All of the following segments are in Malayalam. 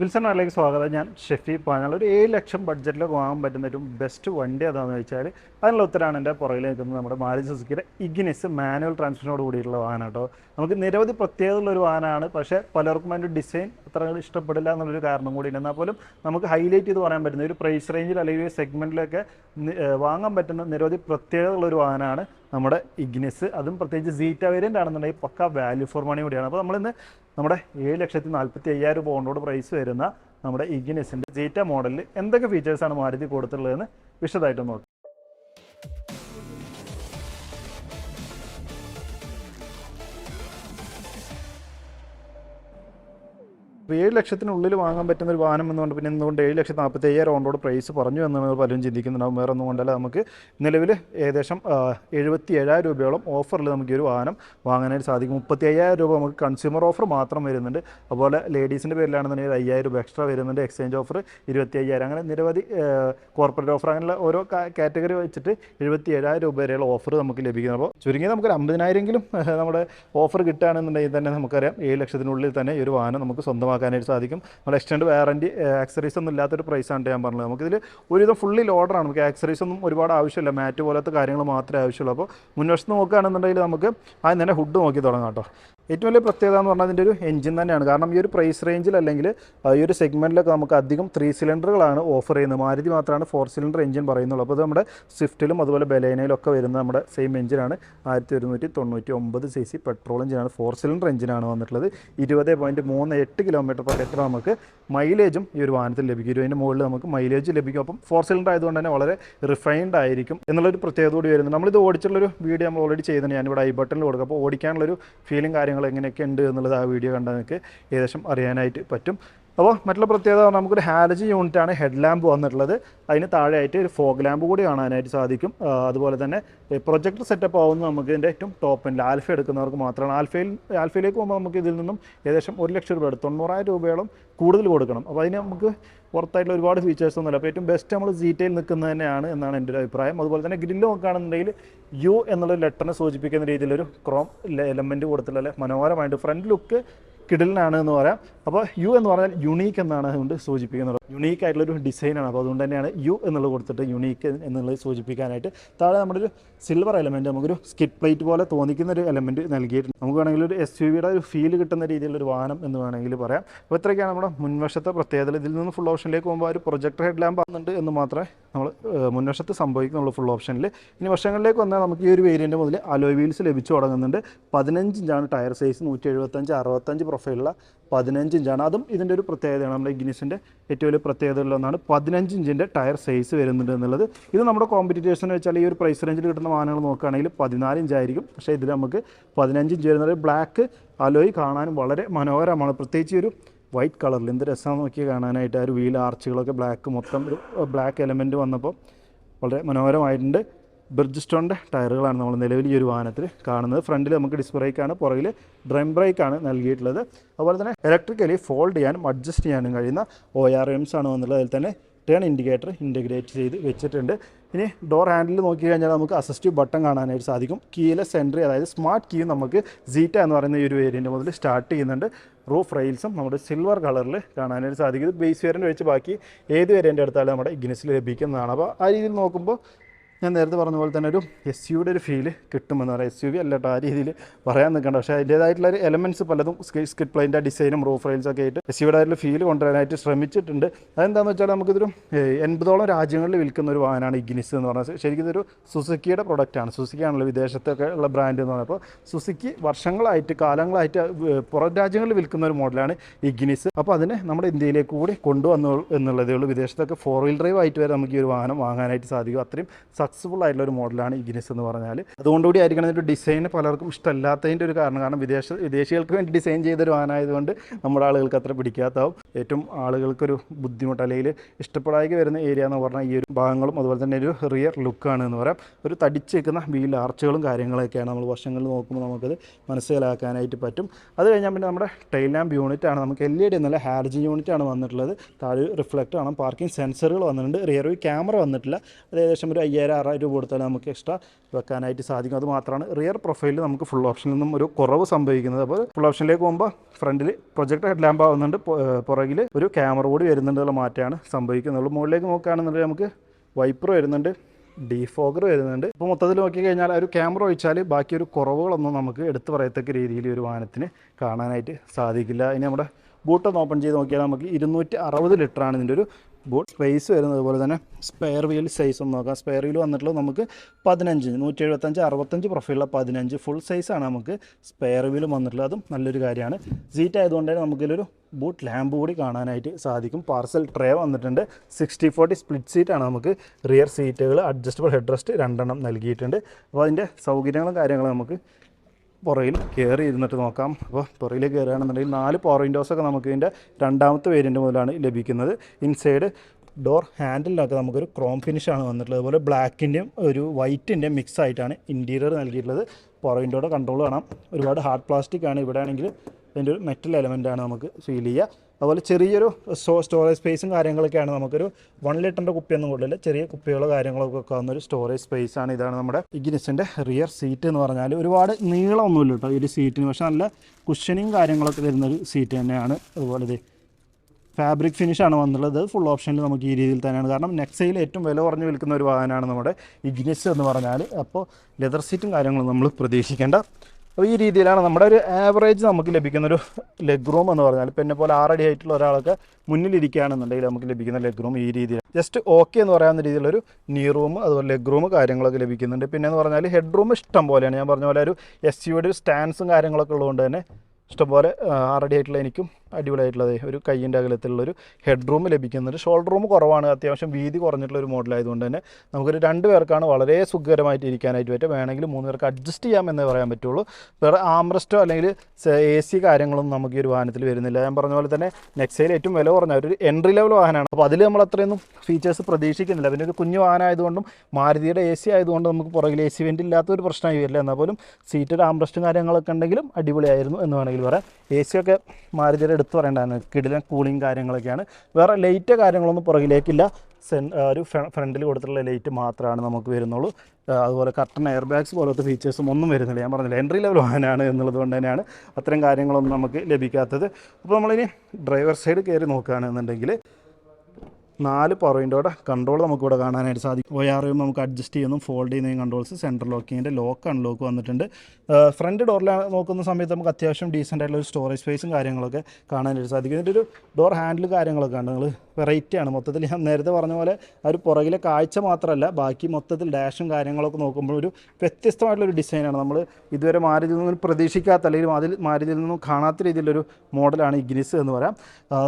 വിൽസൺ ആറിലേക്ക് സ്വാഗതം. ഞാൻ ഷെഫി പറഞ്ഞാൽ ഒരു ഏഴ് ലക്ഷം ബഡ്ജറ്റിൽ വാങ്ങാൻ പറ്റുന്ന ഒരു ബെസ്റ്റ് വണ്ടി അതാണെന്ന് വെച്ചാൽ അതിനുള്ള ഉത്തരമാണ് എന്റെ പുറകിൽ നിൽക്കുന്നത് നമ്മുടെ മാരുതി സുസുക്കിയുടെ ഇഗ്നിസ് മാനുവൽ ട്രാൻസ്മിഷനോട് കൂടിയിട്ടുള്ള വാഹനം കേട്ടോ നമുക്ക് നിരവധി പ്രത്യേകതയുള്ള ഒരു വാഹനമാണ് പക്ഷേ പലർക്കും അതിന്റെ ഡിസൈൻ അത്ര ഇഷ്ടപ്പെടില്ല എന്നുള്ളൊരു കാരണം കൂടി ഉണ്ട്. എന്നാൽ പോലും നമുക്ക് ഹൈലൈറ്റ് ചെയ്ത് പറയാൻ പറ്റുന്ന ഒരു പ്രൈസ് റേഞ്ചിൽ അല്ലെങ്കിൽ ഒരു സെഗ്മെന്റിലൊക്കെ വാങ്ങാൻ പറ്റുന്ന നിരവധി പ്രത്യേകതയുള്ള ഒരു വാഹനമാണ് നമ്മുടെ ഇഗ്നിസ് അതും പ്രത്യേകിച്ച് സീറ്റ വേരിയന്റ് ആണെന്നുണ്ടെങ്കിൽ പക്ക വാല്യൂ ഫോർ മണി കൂടിയാണ്. അപ്പോൾ നമ്മളിന്ന് നമ്മുടെ ഏഴ് ലക്ഷത്തി നാൽപ്പത്തി അയ്യായിരം പൗണ്ടോട് പ്രൈസ് വരുന്ന നമ്മുടെ ഇഗ്നിസിന്റെ ജീറ്റ മോഡലിൽ എന്തൊക്കെ ഫീച്ചേഴ്സാണ് മാരുതി കൊടുത്തിട്ടുള്ളതെന്ന് വിശദമായിട്ട് നോക്കാം. ഇപ്പോൾ ഏഴ് ലക്ഷത്തിനുള്ളിൽ വാങ്ങാൻ പറ്റുന്ന ഒരു വാഹനം എന്നുകൊണ്ട് പിന്നെ എന്തുകൊണ്ട് ഏഴ് ലക്ഷത്തി നാൽപ്പത്തി അയ്യായിരം ഓണ്ടോട് പ്രൈസ് പറഞ്ഞു എന്നാണ് പലരും ചിന്തിക്കുന്നുണ്ടാവും. വേറെ ഒന്നും കൊണ്ടല്ല നമുക്ക് നിലവിൽ ഏകദേശം എഴുപത്തി ഏഴായിരം രൂപയോളം ഓഫറിൽ നമുക്ക് ഈ ഒരു വാഹനം വാങ്ങാനായിട്ട് സാധിക്കും. മുപ്പത്തി അയ്യായിരം രൂപ നമുക്ക് കൺസ്യൂമർ ഓഫർ മാത്രം വരുന്നുണ്ട്. അതുപോലെ ലേഡീസിന്റെ പേരിലാണെന്നുണ്ടെങ്കിൽ അയ്യായിരം രൂപ എക്സ്ട്രാ വരുന്നുണ്ട്. എക്സ്ചേഞ്ച് ഓഫർ ഇരുപത്തി അയ്യായിരം അങ്ങനെ നിരവധി കോർപ്പറേറ്റ് ഓഫർ അങ്ങനെയുള്ള ഓരോ കാറ്റഗറി വെച്ചിട്ട് എഴുപത്തി ഏഴായിരം രൂപ വരെയുള്ള ഓഫർ നമുക്ക് ലഭിക്കുന്നത് അപ്പോൾ ചുരുങ്ങിയത് അമ്പതിനായിരം എങ്കിലും നമ്മുടെ ഓഫർ കിട്ടുകയാണെന്നുണ്ടെങ്കിൽ തന്നെ നമുക്കറിയാം. ഏഴ് ലക്ഷത്തിനുള്ളിൽ തന്നെ ഒരു വാഹനം നമുക്ക് സ്വന്തമാക്കാനായിട്ട് സാധിക്കും. നമ്മൾ എക്സ്റ്റൻഡ് വാറന്റി ആക്സറീസ് ഒന്നും ഇല്ലാത്തൊരു പ്രൈസാണ് ഞാൻ പറഞ്ഞത്. നമുക്കിതിൽ ഒരുവിധം ഫുള്ളി ലോഡറാണ് നമുക്ക് ആക്സറീസ് ഒന്നും ഒരുപാട് ആവശ്യമില്ല. മാറ്റ് പോലത്തെ കാര്യങ്ങൾ മാത്രമേ ആവശ്യമുള്ളൂ. അപ്പോൾ മുൻവശത്ത് നോക്കുകയാണെന്നുണ്ടെങ്കിൽ നമുക്ക് ആദ്യം തന്നെ ഹുഡ് നോക്കി തുടങ്ങാം കേട്ടോ ഏറ്റവും വലിയ പ്രത്യേകത എന്ന് പറഞ്ഞാൽ അതിന്റെ ഒരു എഞ്ചിൻ തന്നെയാണ്. കാരണം ഈ ഒരു പ്രൈസ് റേഞ്ചിൽ അല്ലെങ്കിൽ ഈ ഒരു സെഗ്മെന്റിലൊക്കെ നമുക്ക് അധികം ത്രീ സിലിണ്ടറുകളാണ് ഓഫർ ചെയ്യുന്നത്. മാരുതി മാത്രമാണ് ഫോർ സിലിണ്ടർ എഞ്ചിൻ പറയുന്നുള്ളൂ. അപ്പോൾ ഇത് നമ്മുടെ സ്വിഫ്റ്റിലും അതുപോലെ ബലേനയിലും ഒക്കെ വരുന്ന നമ്മുടെ സെയിം എഞ്ചിനാണ് ആയിരത്തി ഒരുന്നൂറ്റി തൊണ്ണൂറ്റി ഒമ്പത് സി സി പെട്രോൾ എഞ്ചിനാണ് ഫോർ സിലിണ്ടർ എഞ്ചിനാണ് വന്നിട്ടുള്ളത്. ഇരുപത് പോയിന്റ് മൂന്ന് എട്ട് കിലോമീറ്റർ പെർ ലിറ്റർ നമുക്ക് മൈലേജും ഈ ഒരു വാഹനത്തിൽ ലഭിക്കും. ഇരുപതിന്റെ മുകളിൽ നമുക്ക് മൈലേജ് ലഭിക്കും. അപ്പം ഫോർ സിലിണ്ടർ ആയതുകൊണ്ട് തന്നെ വളരെ റിഫൈൻഡ് ആയിരിക്കും എന്നുള്ളൊരു പ്രത്യേകത കൂടി വരുന്നത് നമ്മളിത് ഓടിച്ചുള്ളൊരു വീഡിയോ നമ്മൾ ഓൾറെഡി ചെയ്തിട്ടുണ്ട്. ഞാനിവിടെ ഐ ബട്ടണിൽ കൊടുക്കും. അപ്പോൾ ഓടിക്കാനുള്ളൊരു ഫീലിംഗ് കാര്യങ്ങൾ എങ്ങനെയൊക്കെ ഉണ്ട് എന്നുള്ളത് ആ വീഡിയോ കണ്ടാൽ നിങ്ങൾക്ക് ഏകദേശം അറിയാനായിട്ട് പറ്റും. അപ്പോൾ മറ്റുള്ള പ്രത്യേകത നമുക്കൊരു ഹാലജി യൂണിറ്റാണ് ഹെഡ് ലാമ്പ് വന്നിട്ടുള്ളത്. അതിന് താഴെയായിട്ട് ഒരു ഫോഗ് ലാമ്പ് കൂടി കാണാനായിട്ട് സാധിക്കും. അതുപോലെ തന്നെ പ്രൊജക്ടർ സെറ്റപ്പ് ആവുന്നത് നമുക്ക് ഇതിന്റെ ഏറ്റവും ടോപ്പ് എൻഡിൽ ആൽഫ എടുക്കുന്നവർക്ക് മാത്രമാണ്. ആൽഫയിൽ ആൽഫയിലേക്ക് പോകുമ്പോൾ നമുക്ക് ഇതിൽ നിന്നും ഏകദേശം ഒരു ലക്ഷം രൂപ തൊണ്ണൂറായിരം രൂപയോളം കൂടുതൽ കൊടുക്കണം. അപ്പോൾ അതിന് നമുക്ക് പുറത്തായിട്ടുള്ള ഒരുപാട് ഫീച്ചേഴ്സ് ഒന്നുമില്ല. അപ്പോൾ ഏറ്റവും ബെസ്റ്റ് നമ്മൾ ജീറ്റയിൽ നിൽക്കുന്നത് തന്നെയാണ് എന്നാണ് എന്റെ ഒരു അഭിപ്രായം. അതുപോലെ തന്നെ ഗ്രില്ല് നോക്കുകയാണെന്നുണ്ടെങ്കിൽ യു എന്നുള്ള ലെറ്ററിനെ സൂചിപ്പിക്കുന്ന രീതിയിലൊരു ക്രോം എലമെന്റ് കൊടുത്തിട്ടുള്ള മനോഹരമായിട്ട് ഫ്രണ്ട് ലുക്ക് കിഡിലിനാണ് എന്ന് പറയാം. അപ്പോൾ യു എന്ന് പറഞ്ഞാൽ യുണീക്ക് എന്നാണ് അതുകൊണ്ട് സൂചിപ്പിക്കുന്നത്. യുണീക്ക് ആയിട്ടുള്ളൊരു ഡിസൈനാണ് അപ്പോൾ അതുകൊണ്ട് തന്നെയാണ് യു എന്നുള്ളത് കൊടുത്തിട്ട് യുണീക്ക് എന്നുള്ളത് സൂചിപ്പിക്കാനായിട്ട്. താഴെ നമ്മുടെ ഒരു സിൽവർ എലമെന്റ് നമുക്കൊരു സ്കിറ്റ് പ്ലേറ്റ് പോലെ തോന്നിക്കുന്ന ഒരു എലമെന്റ് നൽകിയിട്ടുണ്ട്. നമുക്ക് വേണമെങ്കിൽ ഒരു എസ് യു വിയുടെ ഒരു ഫീൽ കിട്ടുന്ന രീതിയിലുള്ള ഒരു വാഹനം എന്ന് വേണമെങ്കിൽ പറയാം. അപ്പോൾ ഇത്രയൊക്കെയാണ് നമ്മുടെ മുൻവശത്തെ പ്രത്യേകത ഇതിൽ നിന്ന് ഫുൾ ഓപ്ഷനിലേക്ക് പോകുമ്പോൾ ഒരു പ്രൊജക്ടർ ഹെഡ് ലാമ്പ് ആകുന്നുണ്ട് എന്ന് മാത്രമേ നമ്മൾ മുൻവശത്ത് സംഭവിക്കുന്നുള്ളൂ ഫുൾ ഓപ്ഷനിൽ ഇനി വർഷങ്ങളിലേക്ക് വന്നാൽ നമുക്ക് ഈ ഒരു വേരിയന്റ് മുതൽ അലോയ് വീൽസ് ലഭിച്ചു തുടങ്ങുന്നുണ്ട്. പതിനഞ്ച് ഇഞ്ചാണ് ടയർ സൈസ് നൂറ്റി എഴുപത്തഞ്ച് അറുപത്തഞ്ച് പ്രൊഫൈലുള്ള പതിനഞ്ച് ഇഞ്ചാണ്. അതും ഇതിന്റെ ഒരു പ്രത്യേകതയാണ്. നമ്മുടെ ഇഗ്നിസിന്റെ ഏറ്റവും വലിയ പ്രത്യേകതകളിലൊന്നാണ് പതിനഞ്ച് ഇഞ്ചിന്റെ ടയർ സൈസ് വരുന്നുണ്ട് എന്നുള്ളത്. ഇത് നമ്മുടെ കോമ്പറ്റീറ്റേഴ്സിന് വെച്ചാൽ ഈ ഒരു പ്രൈസ് റേഞ്ചിൽ കിട്ടുന്ന വാഹനങ്ങൾ നോക്കുകയാണെങ്കിൽ പതിനാല് ഇഞ്ചായിരിക്കും പക്ഷേ ഇതിൽ നമുക്ക് പതിനഞ്ച് ഇഞ്ച് വരുന്നത് ബ്ലാക്ക് അലോയ് കാണാനും വളരെ മനോഹരമാണ്. പ്രത്യേകിച്ച് ഒരു വൈറ്റ് കളറിൽ എന്ത് രസമാണ് നോക്കി കാണാനായിട്ട്. ആ ഒരു വീൽ ആർച്ചുകളൊക്കെ ബ്ലാക്ക് മൊത്തം ഒരു ബ്ലാക്ക് എലമെന്റ് വന്നപ്പോൾ വളരെ മനോഹരമായിട്ടുണ്ട്. ബ്രിഡ്ജ് സ്റ്റോണിന്റെ ടയറുകളാണ് നമ്മൾ നിലവിൽ ഈ ഒരു വാഹനത്തിൽ കാണുന്നത്. ഫ്രണ്ടിൽ നമുക്ക് ഡിസ്ക് ബ്രേക്കാണ് പുറകിൽ ഡ്രം ബ്രേക്കാണ് നൽകിയിട്ടുള്ളത്. അതുപോലെ തന്നെ ഇലക്ട്രിക്കലി ഫോൾഡ് ചെയ്യാനും അഡ്ജസ്റ്റ് ചെയ്യാനും കഴിയുന്ന ഒ ആർ എംസ് ആണ് വന്നുള്ളത് അതിൽ തന്നെ ടേൺ ഇൻഡിക്കേറ്റർ ഇന്റഗ്രേറ്റ് ചെയ്ത് വെച്ചിട്ടുണ്ട്. ഇനി ഡോർ ഹാൻഡിൽ നോക്കി കഴിഞ്ഞാൽ നമുക്ക് അസിസ്റ്റീവ് ബട്ടൺ കാണാനായിട്ട് സാധിക്കും. കീയിലെ സെൻട്രി അതായത് സ്മാർട്ട് കീ നമുക്ക് സീറ്റ എന്ന് പറയുന്ന ഈ ഒരു വേരിയന്റ് മുതൽ സ്റ്റാർട്ട് ചെയ്യുന്നുണ്ട്. റൂഫ് റെയിൽസും നമ്മുടെ സിൽവർ കളറിൽ കാണാനായിട്ട് സാധിക്കും. ബേസ് വേരിയന്റ് വെച്ച് ബാക്കി ഏത് വേരിയന്റ് എടുത്താലും നമ്മുടെ ഇഗ്നിസിൽ ലഭിക്കുന്നതാണ്. അപ്പോൾ ആ രീതിയിൽ നോക്കുമ്പോൾ ഞാൻ നേരത്തെ പറഞ്ഞ പോലെ തന്നെ ഒരു എസ് യുടെ ഒരു ഫീൽ കിട്ടുമെന്ന് പറയാം. എസ് യു വി അല്ലാട്ട് ആ രീതിയിൽ പറയാൻ നിൽക്കണ്ട. പക്ഷേ അതിന്റേതായിട്ടുള്ള ഒരു എലമെന്റ്സ് പലതും സ്കിറ്റ് പ്ലെയിന്റെ ഡിസൈനും റൂഫ് റെയിൽസ് ഒക്കെ ആയിട്ട് എസ് യുടെ ഫീൽ കൊണ്ടുവരാനായിട്ട് ശ്രമിച്ചിട്ടുണ്ട്. അതെന്താണെന്ന് വെച്ചാൽ നമുക്കിതൊരു എൺപതോളം രാജ്യങ്ങളിൽ വിൽക്കുന്ന ഒരു വാഹനമാണ് ഇഗ്നിസ് എന്ന് പറഞ്ഞാൽ ശരിക്കും ഇതൊരു സുസുക്കിയുടെ പ്രൊഡക്റ്റാണ് സുസുക്കിയാണല്ലോ വിദേശത്തൊക്കെ ഉള്ള ബ്രാൻഡ് എന്ന് പറഞ്ഞപ്പോൾ സുസുക്കി വർഷങ്ങളായിട്ട് കാലങ്ങളായിട്ട് പുറം രാജ്യങ്ങളിൽ വിൽക്കുന്ന ഒരു മോഡലാണ് ഇഗ്നിസ് അപ്പോൾ അതിനെ നമ്മുടെ ഇന്ത്യയിലേക്ക് കൂടി കൊണ്ടുവന്നു എന്നുള്ളതേ ഉള്ളൂ. വിദേശത്തൊക്കെ ഫോർ വീൽ ഡ്രൈവ് ആയിട്ട് വരെ നമുക്ക് ഈ ഒരു വാഹനം വാങ്ങാനായിട്ട് സാധിക്കും. അത്രയും സക്സസ്ഫുൾ ആയിട്ടുള്ള ഒരു മോഡലാണ് ഇഗ്നിസ് എന്ന് പറഞ്ഞാൽ അതുകൊണ്ടുകൂടി ആയിരിക്കണം ഇതിന്റെ ഡിസൈൻ പലർക്കും ഇഷ്ടമല്ലാത്തതിന്റെ ഒരു കാരണം. കാരണം വിദേശ വിദേശികൾക്ക് വേണ്ടി ഡിസൈൻ ചെയ്തൊരു വാനായതുകൊണ്ട് നമ്മുടെ ആളുകൾക്ക് അത്ര പിടിക്കാത്താവും. ഏറ്റവും ആളുകൾക്കൊരു ബുദ്ധിമുട്ട് അല്ലെങ്കിൽ ഇഷ്ടപ്പെടാതെ വരുന്ന ഏരിയ എന്ന് പറഞ്ഞാൽ ഈ ഒരു ഭാഗങ്ങളും അതുപോലെ തന്നെ ഒരു റിയർ ലുക്കാണ് എന്ന് പറയാം. ഒരു തടിച്ചേക്കുന്ന വീൽ ആർച്ചുകളും കാര്യങ്ങളൊക്കെയാണ് നമ്മൾ വർഷങ്ങളിൽ നോക്കുമ്പോൾ നമുക്കത് മനസ്സിലാക്കാനായിട്ട് പറ്റും. അത് കഴിഞ്ഞാൽ പിന്നെ നമ്മുടെ ടൈൽ ലാമ്പ് യൂണിറ്റ് ആണ്. നമുക്ക് എൽ ഇ ഡി എന്നല്ല ഹാർജി യൂണിറ്റ് ആണ് വന്നിട്ടുള്ളത്. താഴെ റിഫ്ലക്റ്റ് ആണ്. പാർക്കിംഗ് സെൻസറുകൾ വന്നിട്ടുണ്ട്. റിയർ വ്യൂ ക്യാമറ വന്നിട്ടില്ല. അത് ഏകദേശം ഒരു അയ്യായിരം ആറായിരം രൂപ കൊടുത്താൽ നമുക്ക് എക്സ്ട്രാ വെക്കാനായിട്ട് സാധിക്കും. അത് മാത്രമാണ് റിയർ പ്രൊഫൈലിൽ നമുക്ക് ഫുൾ ഓപ്ഷനിൽ നിന്നും ഒരു കുറവ് സംഭവിക്കുന്നത്. അപ്പോൾ ഫുൾ ഓപ്ഷനിലേക്ക് പോകുമ്പോൾ ഫ്രണ്ടിൽ പ്രൊജക്ട് ഹെഡ് ലാമ്പ് ആവുന്നുണ്ട്. പുറകിൽ ഒരു ക്യാമറ കൂടി വരുന്നുണ്ടുള്ള മാറ്റമാണ് സംഭവിക്കുന്നത് മുകളിലേക്ക് നോക്കുകയാണെന്നുണ്ടെങ്കിൽ നമുക്ക് വൈപ്പർ വരുന്നുണ്ട് ഡീഫോഗർ വരുന്നുണ്ട്. ഇപ്പോൾ മൊത്തത്തിൽ നോക്കി കഴിഞ്ഞാൽ ഒരു ക്യാമറ ഒഴിച്ചാൽ ബാക്കി ഒരു കുറവുകളൊന്നും നമുക്ക് എടുത്തു പറയത്തക്ക രീതിയിൽ ഒരു വാഹനത്തിന് കാണാനായിട്ട് സാധിക്കില്ല. ഇനി നമ്മുടെ ബൂട്ടൊന്ന് ഓപ്പൺ ചെയ്ത് നോക്കിയാൽ നമുക്ക് ഇരുന്നൂറ്റി അറുപത് ലിറ്ററാണ് ഇതിന്റെ ഒരു ബോട്ട് സ്പേസ് വരുന്നത്. അതുപോലെ തന്നെ സ്പെയർ വീൽ സൈസ് ഒന്ന് നോക്കാം. സ്പെയർ വീൽ വന്നിട്ടുള്ളത് നമുക്ക് പതിനഞ്ച് നൂറ്റി എഴുപത്തഞ്ച് അറുപത്തഞ്ച് പ്രൊഫൈലുള്ള പതിനഞ്ച് ഫുൾ സൈസാണ് നമുക്ക് സ്പെയർ വീൽ വന്നിട്ടുള്ളത്. അതും നല്ലൊരു കാര്യമാണ്. സീറ്റ് ആയതുകൊണ്ട് തന്നെ നമുക്കിതിലൊരു ബൂട്ട് ലാമ്പ് കൂടി കാണാനായിട്ട് സാധിക്കും. പാർസൽ ട്രേ വന്നിട്ടുണ്ട്. സിക്സ്റ്റി ഫോർട്ടി സ്പ്ലിറ്റ് സീറ്റാണ് നമുക്ക് റിയർ സീറ്റുകൾ അഡ്ജസ്റ്റബിൾ ഹെഡ് റെസ്റ്റ് രണ്ടെണ്ണം നൽകിയിട്ടുണ്ട്. അപ്പോൾ അതിന്റെ സൗകര്യങ്ങളും കാര്യങ്ങളും നമുക്ക് പുറകിൽ കയറി ഇരുന്നിട്ട് നോക്കാം. അപ്പോൾ പുറയിൽ കയറുകയാണെന്നുണ്ടെങ്കിൽ നാല് പവർ വിൻഡോസൊക്കെ നമുക്ക് ഇതിന്റെ രണ്ടാമത്തെ വേരിയന്റ് മുതലാണ് ലഭിക്കുന്നത്. ഇൻസൈഡ് ഡോർ ഹാൻഡിലിനൊക്കെ നമുക്കൊരു ക്രോം ഫിനിഷാണ് വന്നിട്ടുള്ളത്. അതുപോലെ ബ്ലാക്കിന്റെയും ഒരു വൈറ്റിന്റെയും മിക്സ് ആയിട്ടാണ് ഇന്റീരിയർ നൽകിയിട്ടുള്ളത്. പുറ വിൻഡോയുടെ കൺട്രോൾ കാണാം. ഒരുപാട് ഹാർഡ് പ്ലാസ്റ്റിക് ആണ്. ഇവിടെ ആണെങ്കിൽ അതിന്റെ ഒരു മെറ്റൽ എലമെന്റ് ആണ് നമുക്ക് ഫീൽ ചെയ്യുക. അതുപോലെ ചെറിയൊരു സ്റ്റോ സ്റ്റോറേജ് സ്പേസും കാര്യങ്ങളൊക്കെയാണ് നമുക്കൊരു വൺ ലിറ്ററിന്റെ കുപ്പിയൊന്നും കൊള്ളില്ല ചെറിയ കുപ്പികളോ കാര്യങ്ങളൊക്കെ വെക്കാവുന്ന ഒരു സ്റ്റോറേജ് സ്പേസ് ആണ് ഇതാണ് നമ്മുടെ ഇഗ്നിസിന്റെ റിയർ സീറ്റ് എന്ന് പറഞ്ഞാൽ ഒരുപാട് നീളമൊന്നുമില്ല കേട്ടോ ഈ ഒരു സീറ്റിന് പക്ഷേ നല്ല കുഷനിങ് കാര്യങ്ങളൊക്കെ വരുന്നൊരു സീറ്റ് തന്നെയാണ്. അതുപോലെ ഇത് ഫാബ്രിക് ഫിനിഷാണ് വന്നുള്ളത് ഫുൾ ഓപ്ഷനിൽ നമുക്ക് ഈ രീതിയിൽ തന്നെയാണ്. കാരണം നെക്സയിൽ ഏറ്റവും വില കുറഞ്ഞ് വിൽക്കുന്ന ഒരു വാഹനമാണ് നമ്മുടെ ഇഗ്നിസ് എന്ന് പറഞ്ഞാൽ അപ്പോൾ ലെതർ സീറ്റും കാര്യങ്ങളും നമ്മൾ പ്രതീക്ഷിക്കേണ്ട അപ്പോൾ ഈ രീതിയിലാണ് നമ്മുടെ ഒരു ആവറേജ് നമുക്ക് ലഭിക്കുന്ന ഒരു ലെഗ് റൂം എന്ന് പറഞ്ഞാൽ ഇപ്പം എന്നെ പോലെ ആറടി ആയിട്ടുള്ള ഒരാളൊക്കെ മുന്നിലിരിക്കുകയാണെന്നുണ്ടെങ്കിൽ നമുക്ക് ലഭിക്കുന്ന ലെഗ് റൂം ഈ രീതിയിൽ. ജസ്റ്റ് ഓക്കെ എന്ന് പറയാവുന്ന രീതിയിലൊരു നീ റൂം അതുപോലെ ലെഗ് റൂം കാര്യങ്ങളൊക്കെ ലഭിക്കുന്നുണ്ട്. പിന്നെ എന്ന് പറഞ്ഞാൽ ഹെഡ് റൂം ഇഷ്ടം പോലെയാണ്. ഞാൻ പറഞ്ഞ പോലെ ഒരു എസ് സിയുടെ ഒരു സ്റ്റാൻസും കാര്യങ്ങളൊക്കെ ഉള്ളതുകൊണ്ട് തന്നെ ഇഷ്ടംപോലെ ആറടി ആയിട്ടുള്ള എനിക്കും അടിപൊളിയായിട്ടുള്ളത്. ഒരു കയ്യിന്റെ അകലത്തിലുള്ളൊരു ഹെഡ് റൂം ലഭിക്കുന്നുണ്ട്. ഷോൾഡർ റൂം കുറവാണ്. അത്യാവശ്യം വീതി കുറഞ്ഞിട്ടുള്ള ഒരു മോഡലായതുകൊണ്ട് തന്നെ നമുക്കൊരു രണ്ട് പേർക്കാണ് വളരെ സുഖകരമായിട്ട് ഇരിക്കാനായിട്ട് പറ്റും വേണമെങ്കിൽ മൂന്ന് പേർക്ക് അഡ്ജസ്റ്റ് ചെയ്യാം എന്നേ പറയാൻ പറ്റുള്ളൂ. വേറെ ആംറസ്റ്റോ അല്ലെങ്കിൽ എ സി കാര്യങ്ങളൊന്നും നമുക്ക് ഈ ഒരു വാഹനത്തിൽ വരുന്നില്ല. ഞാൻ പറഞ്ഞ പോലെ തന്നെ നെക്സയിൽ ഏറ്റവും വില കുറഞ്ഞ ഒരു എൻട്രി ലെവൽ വാഹനമാണ്. അപ്പോൾ അതിൽ നമ്മൾ അത്രയൊന്നും ഫീച്ചേഴ്സ് പ്രതീക്ഷിക്കുന്നില്ല. പിന്നെ ഒരു കുഞ്ഞു വാഹനം ആയതുകൊണ്ടും മാരുതിയുടെ എ സി ആയതുകൊണ്ട് നമുക്ക് പുറകിൽ എ സി വെന്റ് ഇല്ലാത്തൊരു പ്രശ്നമായി വരില്ല. എന്നാൽ പോലും സീറ്റഡ് ആംറസ്റ്റും കാര്യങ്ങളൊക്കെ ഉണ്ടെങ്കിലും അടിപൊളിയായിരുന്നു എന്ന് വേണമെങ്കിൽ പറയാം. എ സി ഒക്കെ മാരുതിയുടെ എടുത്ത് പറയേണ്ടതാണ്. കിടിലൻ കൂളിങ് കാര്യങ്ങളൊക്കെയാണ്. വേറെ ലൈറ്റ് കാര്യങ്ങളൊന്നും പുറകിലേക്കില്ല. സെൻ ഒരു ഫ്രണ്ടിൽ കൊടുത്തിട്ടുള്ള ലൈറ്റ് മാത്രമാണ് നമുക്ക് വരുന്നുള്ളൂ. അതുപോലെ കർട്ടൺ എയർ ബാഗ്സ് പോലത്തെ ഫീച്ചേഴ്സും ഒന്നും വരുന്നില്ല. ഞാൻ പറഞ്ഞില്ല എൻട്രി ലെവൽ വാഹനമാണ് എന്നുള്ളത് കൊണ്ട് തന്നെയാണ് അത്തരം കാര്യങ്ങളൊന്നും നമുക്ക് ലഭിക്കാത്തത്. അപ്പോൾ നമ്മളിനി ഡ്രൈവർ സൈഡ് കയറി നോക്കുകയാണെന്നുണ്ടെങ്കിൽ നാല് പവർ വിൻഡോയുടെ കൺട്രോൾ നമുക്കിവിടെ കാണാനായിട്ട് സാധിക്കും. ഒ ആർ നമുക്ക് അഡ്ജസ്റ്റ് ചെയ്യുന്നു ഫോൾഡ് ചെയ്യുന്നതും കൺട്രോൾസ് സെൻട്രൽ ലോക്കിങ്ങിന്റെ ലോക്ക് അൺലോക്ക് വന്നിട്ടുണ്ട്. ഫ്രണ്ട് ഡോറിൽ നോക്കുന്ന സമയത്ത് നമുക്ക് അത്യാവശ്യം ഡീസന്റ് ആയിട്ടുള്ള ഒരു സ്റ്റോറേജ് സ്പേസും കാര്യങ്ങളൊക്കെ കാണാനായിട്ട് സാധിക്കും. ഇതിന്റെ ഒരു ഡോർ ഹാൻഡിൽ കാര്യങ്ങളൊക്കെ ഉണ്ട്. നിങ്ങൾ വെറൈറ്റി ആണ്. മൊത്തത്തിൽ ഞാൻ നേരത്തെ പറഞ്ഞ പോലെ ആ ഒരു പുറകിലെ കാഴ്ച മാത്രമല്ല ബാക്കി മൊത്തത്തിൽ ഡാഷും കാര്യങ്ങളൊക്കെ നോക്കുമ്പോൾ ഒരു വ്യത്യസ്തമായിട്ടുള്ളൊരു ഡിസൈനാണ് നമ്മൾ ഇതുവരെ മാരുതിയിൽ നിന്നും പ്രതീക്ഷിക്കാത്ത അല്ലെങ്കിൽ അതിൽ മാരുതിയിൽ നിന്നും കാണാത്ത രീതിയിലൊരു മോഡലാണ് ഇഗ്നിസ് എന്ന് പറയാം.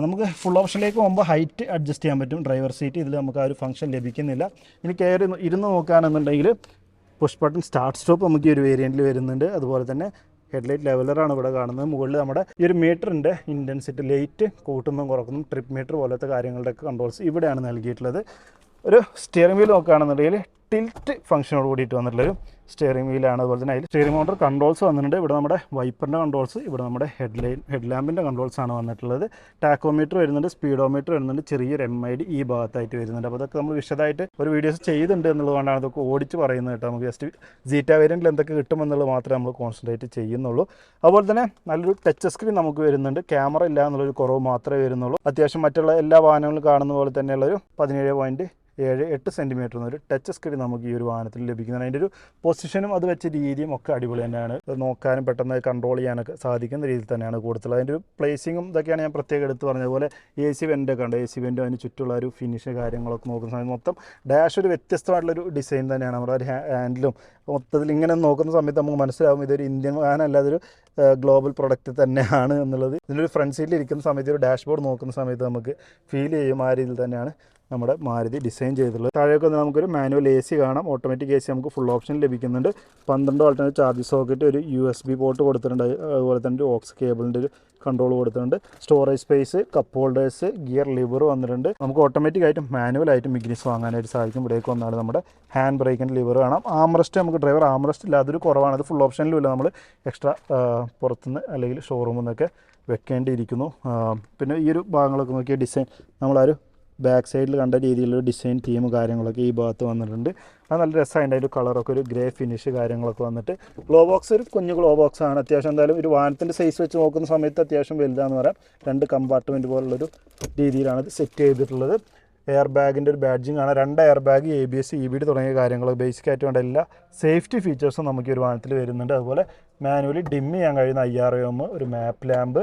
നമുക്ക് ഫുൾ ഓപ്ഷനിലേക്ക് പോകുമ്പോൾ ഹൈറ്റ് അഡ്ജസ്റ്റ് ചെയ്യാൻ പറ്റും. ഡ്രൈവർ സീറ്റ് ഇതിൽ നമുക്ക് ആ ഒരു ഫംഗ്ഷൻ ലഭിക്കുന്നില്ല. ഇനി കയറി ഇരുന്ന് നോക്കുകയാണെന്നുണ്ടെങ്കിൽ പുഷ് ബട്ടൺ സ്റ്റാർട്ട് സ്റ്റോപ്പ് നമുക്ക് ഈ ഒരു വേരിയന്റിൽ വരുന്നുണ്ട്. അതുപോലെ തന്നെ ഹെഡ്ലൈറ്റ് ലെവലറാണ് ഇവിടെ കാണുന്നത്. മുകളിൽ നമ്മുടെ ഈ ഒരു മീറ്ററിന്റെ ഇന്റൻസിറ്റി ലൈറ്റ് കൂട്ടുന്നതും കുറക്കുന്നതും ട്രിപ്പ് മീറ്റർ പോലത്തെ കാര്യങ്ങളുടെയൊക്കെ കൺട്രോൾസ് ഇവിടെയാണ് നൽകിയിട്ടുള്ളത്. ഒരു സ്റ്റിയറിംഗ് വീൽ നോക്കുകയാണെന്നുണ്ടെങ്കിൽ ടിൽറ്റ് ഫംഗ്ഷനോട് കൂടിയിട്ട് വന്നിട്ടുള്ളൊരു സ്റ്റിയറിംഗ് വീലാണ് അതുപോലെ തന്നെ അതിൽ സ്റ്റിയറിംഗ് മോട്ടർ കൺട്രോൾസ് വന്നിട്ടുണ്ട്. ഇവിടെ നമ്മുടെ വൈപ്പറിന്റെ കൺട്രോൾസ് ഇവിടെ നമ്മുടെ ഹെഡ് ലൈൻ ഹെഡ് ലാമ്പിന്റെ കൺട്രോൾസാണ് വന്നിട്ടുള്ളത്. ടാക്കോമീറ്റർ വരുന്നുണ്ട് സ്പീഡോമീറ്റർ വരുന്നുണ്ട് ചെറിയൊരു എം ഐ ഡി ഈ ഭാഗത്തായിട്ട് വരുന്നുണ്ട്. അപ്പോൾ അതൊക്കെ നമ്മൾ വിശദമായിട്ട് ഒരു വീഡിയോസ് ചെയ്തിട്ടുണ്ട് എന്നുള്ളതുകൊണ്ടാണ് അതൊക്കെ ഓടിച്ച് പറയുന്നത് കേട്ടോ. നമുക്ക് ജസ്റ്റ് ജീറ്റ വേരിയന്റിൽ എന്തൊക്കെ കിട്ടുമെന്നുള്ളത് മാത്രമേ നമ്മൾ കോൺസെൻട്രേറ്റ് ചെയ്യുന്നുള്ളൂ. അതുപോലെ തന്നെ നല്ലൊരു ടച്ച് സ്ക്രീൻ നമുക്ക് വരുന്നുണ്ട്. ക്യാമറ ഇല്ല എന്നുള്ളൊരു കുറവ് മാത്രമേ വരുന്നുള്ളൂ. അത്യാവശ്യം മറ്റുള്ള എല്ലാ വാഹനങ്ങളും കാണുന്ന പോലെ തന്നെയുള്ളൊരു പതിനേഴ് പോയിന്റ് ഏഴ് എട്ട് സെന്റിമീറ്റർ എന്നൊരു ടച്ച് സ്ക്രീൻ നമുക്ക് ഈ ഒരു വാഹനത്തിൽ ലഭിക്കുന്നത് അതിന്റെ ഒരു പൊസിഷനും അത് വെച്ച രീതിയും ഒക്കെ അടിപൊളി തന്നെയാണ്. നോക്കാനും പെട്ടെന്ന് കൺട്രോൾ ചെയ്യാനൊക്കെ സാധിക്കുന്ന രീതിയിൽ തന്നെയാണ് കൊടുത്തുള്ളത് അതിന്റെ ഒരു പ്ലേസിങ്ങും ഇതൊക്കെയാണ് ഞാൻ പ്രത്യേകം എടുത്ത് പറഞ്ഞതുപോലെ എ സി വെന്റൊക്കെ ഉണ്ട്. എ സി വെന്റും അതിന് ചുറ്റുള്ള ഒരു ഫിനിഷ് കാര്യങ്ങളൊക്കെ നോക്കുന്ന സമയത്ത് മൊത്തം ഡാഷ് ഒരു വ്യത്യസ്തമായിട്ടുള്ളൊരു ഡിസൈൻ തന്നെയാണ്. നമ്മുടെ ഒരു ഹാൻഡിലും മൊത്തത്തിൽ ഇങ്ങനെ നോക്കുന്ന സമയത്ത് നമുക്ക് മനസ്സിലാവും ഇതൊരു ഇന്ത്യൻ വാഹനമല്ല അതൊരു ഗ്ലോബൽ പ്രൊഡക്റ്റ് തന്നെയാണ് എന്നുള്ളത്. ഇതിലൊരു ഫ്രണ്ട് സീറ്റിൽ ഇരിക്കുന്ന സമയത്ത് ഒരു ഡാഷ്ബോർഡ് നോക്കുന്ന സമയത്ത് നമുക്ക് ഫീൽ ചെയ്യും ആ രീതിയിൽ തന്നെയാണ്. നമ്മുടെ മാരുതി ഡിസൈൻ ചെയ്തിട്ടുള്ളത്. വന്ന് നമുക്കൊരു മാനുവൽ എ സി കാണാം. ഓട്ടോമാറ്റിക് എ സി നമുക്ക് ഫുൾ ഓപ്ഷൻ ലഭിക്കുന്നുണ്ട്. പന്ത്രണ്ട് വോൾട്ടിന്റെ ചാർജ് സോക്കറ്റ് ഒരു യു എസ് ബി പോർട്ട് കൊടുത്തിട്ടുണ്ട്. അതുപോലെ തന്നെ ഒരു ഓക്സ് കേബിളിന്റെ ഒരു കൺട്രോൾ കൊടുത്തിട്ടുണ്ട്. Storage space cup holders gear lever വന്നിട്ടുണ്ട്. നമുക്ക് ഓട്ടോമാറ്റിക് ആയിട്ടും മാനുവൽ ആയിട്ടും മിഗ്നിസ് വാങ്ങാനായിട്ട് സാധിക്കും. ഇവിടേക്ക് വന്നാൽ നമ്മുടെ ഹാൻഡ് ബ്രേക്കിന്റെ ലിവർ കാണാം. ആംറസ്റ്റ് നമുക്ക് ഡ്രൈവർ ആംറസ്റ്റ് ഇല്ല അതൊരു കുറവാണ്. അത് ഫുൾ ഓപ്ഷനിലും ഇല്ല നമ്മൾ എക്സ്ട്രാ പുറത്തുനിന്ന് അല്ലെങ്കിൽ ഷോറൂമിൽ നിന്നൊക്കെ വെക്കേണ്ടിയിരിക്കുന്നു. പിന്നെ ഈ ഒരു ഭാഗങ്ങളൊക്കെ നോക്കിയ ഡിസൈൻ നമ്മളാരും ബാക്ക് സൈഡിൽ കണ്ട രീതിയിലുള്ള ഡിസൈൻ തീം കാര്യങ്ങളൊക്കെ ഈ ഭാഗത്ത് വന്നിട്ടുണ്ട്. അത് നല്ല രസമായിട്ട് അതിന്റെ കളറൊക്കെ ഒരു ഗ്രേ ഫിനിഷ് കാര്യങ്ങളൊക്കെ വന്നിട്ട്. ഗ്ലോ ബോക്സ് ഒരു കുഞ്ഞു ഗ്ലോ ബോക്സ് ആണ്. അത്യാവശ്യം എന്തായാലും ഒരു വാഹനത്തിന്റെ സൈസ് വെച്ച് നോക്കുന്ന സമയത്ത് അത്യാവശ്യം വലുതാന്ന് പറയാം. രണ്ട് കമ്പാർട്ട്മെന്റ് പോലുള്ളൊരു രീതിയിലാണ് ഇത് സെറ്റ് ചെയ്തിട്ടുള്ളത്. എയർ ബാഗിന്റെ ഒരു ബാഡ്ജിങ് ആണ്. രണ്ട് air bag A B S E B D തുടങ്ങിയ കാര്യങ്ങൾ ബേസിക് ആയിട്ട് വേണ്ട എല്ലാ സേഫ്റ്റി ഫീച്ചേഴ്സും നമുക്ക് ഈ ഒരു വാഹനത്തിൽ വരുന്നുണ്ട്. അതുപോലെ മാനുവലി ഡിം ചെയ്യാൻ കഴിയുന്ന ഐ ആർ എം ഒരു മാപ്പ് ലാമ്പ്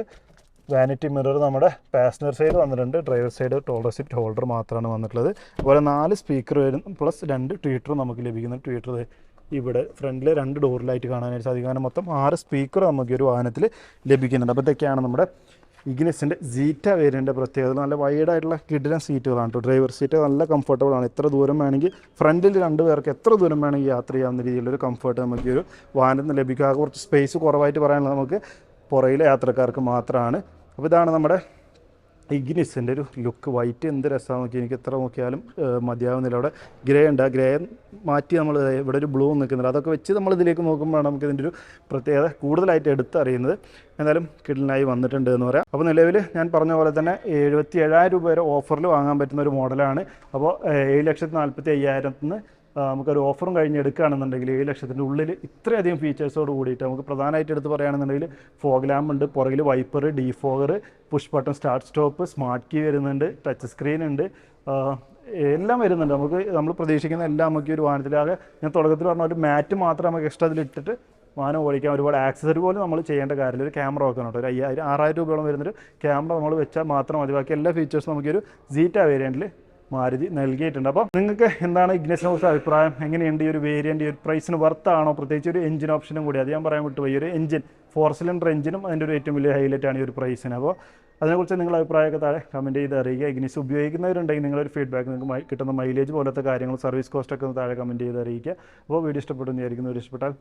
വാനിറ്റി മിറർ നമ്മുടെ പാസഞ്ചർ സൈഡ് വന്നിട്ടുണ്ട്. Driver side toll receipt holder മാത്രമാണ് വന്നിട്ടുള്ളത്. അതുപോലെ നാല് സ്പീക്കർ വരും പ്ലസ് രണ്ട് ട്വീറ്റർ നമുക്ക് ലഭിക്കുന്നു. ട്വീറ്റർ ഇവിടെ ഫ്രണ്ടിലെ രണ്ട് ഡോറിലായിട്ട് കാണാനായിട്ട് സാധിക്കും. അങ്ങനെ മൊത്തം ആറ് സ്പീക്കർ നമുക്ക് ഒരു വാഹനത്തിൽ ലഭിക്കുന്നുണ്ട്. അപ്പോൾ ഇതൊക്കെയാണ് നമ്മുടെ ഇഗ്നിസിന്റെ സീറ്റ വേരിയന്റെ പ്രത്യേകത. നല്ല വൈഡായിട്ടുള്ള കിഡിലൻ സീറ്റുകളാണ് കേട്ടോ ഡ്രൈവർ സീറ്റ് നല്ല കംഫർട്ടബിൾ ആണ്. എത്ര ദൂരം വേണമെങ്കിൽ ഫ്രണ്ടിൽ രണ്ട് പേർക്ക് എത്ര ദൂരം വേണമെങ്കിൽ യാത്ര ചെയ്യാവുന്ന രീതിയിലൊരു കംഫർട്ട് നമുക്ക് ഈ ഒരു വാഹനത്തിന് ലഭിക്കുക കുറച്ച് സ്പേസ് കുറവായിട്ട് പറയാനുള്ളത് നമുക്ക് പുറയിലെ യാത്രക്കാർക്ക് മാത്രമാണ് അപ്പോൾ ഇതാണ് നമ്മുടെ ഇഗ്നിസിന്റെ ഒരു ലുക്ക്. വൈറ്റ് എന്ത് രസമാണ് നോക്കി എനിക്ക് എത്ര നോക്കിയാലും മതിയാവുന്നില്ല അവിടെ. ഗ്രേ ഉണ്ട്. ആ ഗ്രേ മാറ്റി നമ്മൾ ഇവിടെ ഒരു ബ്ലൂ നിൽക്കുന്നില്ല അതൊക്കെ വെച്ച് നമ്മൾ ഇതിലേക്ക് നോക്കുമ്പോഴാണ് നമുക്ക് ഇതിന്റെ ഒരു പ്രത്യേകത കൂടുതലായിട്ട് എടുത്തറിയുന്നത്. എന്തായാലും കിഡിലിനായി വന്നിട്ടുണ്ട് എന്ന് പറയാം. അപ്പോൾ നിലവിൽ ഞാൻ പറഞ്ഞ പോലെ തന്നെ എഴുപത്തി ഏഴായിരം രൂപ വരെ ഓഫറിൽ വാങ്ങാൻ പറ്റുന്ന ഒരു മോഡലാണ് അപ്പോൾ ഏഴ് ലക്ഷത്തി നാൽപ്പത്തി അയ്യായിരത്തിന് നമുക്കൊരു ഓഫറും കഴിഞ്ഞ് എടുക്കുകയാണെന്നുണ്ടെങ്കിൽ ഏഴ് ലക്ഷത്തിന്റെ ഉള്ളിൽ ഇത്രയധികം ഫീച്ചേഴ്സോട് കൂടിയിട്ട് നമുക്ക് പ്രധാനമായിട്ട് എടുത്ത് പറയുകയാണെന്നുണ്ടെങ്കിൽ ഫോഗ് ലാമ്പ് ഉണ്ട് പുറകിൽ wiper defogger push button start stop smart key വരുന്നുണ്ട് ടച്ച് സ്ക്രീൻ ഉണ്ട്. എല്ലാം വരുന്നുണ്ട്. നമുക്ക് നമ്മൾ പ്രതീക്ഷിക്കുന്ന എല്ലാം നമുക്ക് ഒരു വാഹനത്തിലാകെ ഞാൻ തുടക്കത്തിൽ പറഞ്ഞ ഒരു മാറ്റ് മാത്രം നമുക്ക് എക്സ്ട്രാ അതിലിട്ടിട്ട് വാഹനം ഓടിക്കാൻ ഒരുപാട് ആക്സസറി പോലും നമ്മൾ ചെയ്യേണ്ട കാര്യമില്ല. ഒരു ക്യാമറ ഒക്കെ കേട്ടോ. ഒരു അയ്യായിരം ആറായിരം രൂപയോളം വരുന്നൊരു ക്യാമറ നമ്മൾ വെച്ചാൽ മാത്രം മതി. ബാക്കി എല്ലാ ഫീച്ചേഴ്സും നമുക്കൊരു സീറ്റ വേരിയന്റിൽ മാരുതി നൽകിയിട്ടുണ്ട്. അപ്പോൾ നിങ്ങൾക്ക് എന്താണ് ഇഗ്നസിനെ കുറിച്ച് അഭിപ്രായം? എങ്ങനെയുണ്ട് ഈ ഒരു വേരിയന്റ് ഈ ഒരു പ്രൈസിന് വർത്താണോ പ്രത്യേകിച്ച് ഒരു എഞ്ചിൻ ഓപ്ഷനും കൂടി. അത് ഞാൻ പറയാൻ വിട്ടുപോയി. ഈ ഒരു എഞ്ചിൻ ഫോർ സിലിണ്ടർ എഞ്ചിനും അതിന്റെ ഒരു ഏറ്റവും വലിയ ഹൈലൈറ്റ് ആണ് ഈ ഒരു പ്രൈസിന് അപ്പോൾ അതിനെക്കുറിച്ച് നിങ്ങളുടെ അഭിപ്രായമൊക്കെ താഴെ കമന്റ് ചെയ്ത് അറിയിക്കുക. ഇഗ്നിസ് ഉപയോഗിക്കുന്നവരുണ്ടെങ്കിൽ നിങ്ങളൊരു ഫീഡ്ബാക്ക് നിങ്ങൾക്ക് കിട്ടുന്ന മൈലേജ് പോലത്തെ കാര്യങ്ങൾ സർവീസ് കോസ്റ്റൊക്കെ ഒന്ന് താഴെ കമന്റ് ചെയ്ത് അറിയിക്കുക. അപ്പോൾ വീഡിയോ ഇഷ്ടപ്പെട്ടെന്ന് വിചാരിക്കുന്നു. ഇഷ്ടപ്പെട്ടാൽ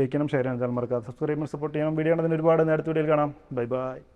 ലൈക്ക് ചെയ്യണം ഷെയർ ചെയ്യാൻ മറക്കാതെ സബ്സ്ക്രൈബ് സപ്പോർട്ട് ചെയ്യണം. വീഡിയോ ആണ് അതിന് ഒരുപാട് നേരത്തെ വീഡിയോയിൽ കാണാം. Bye bye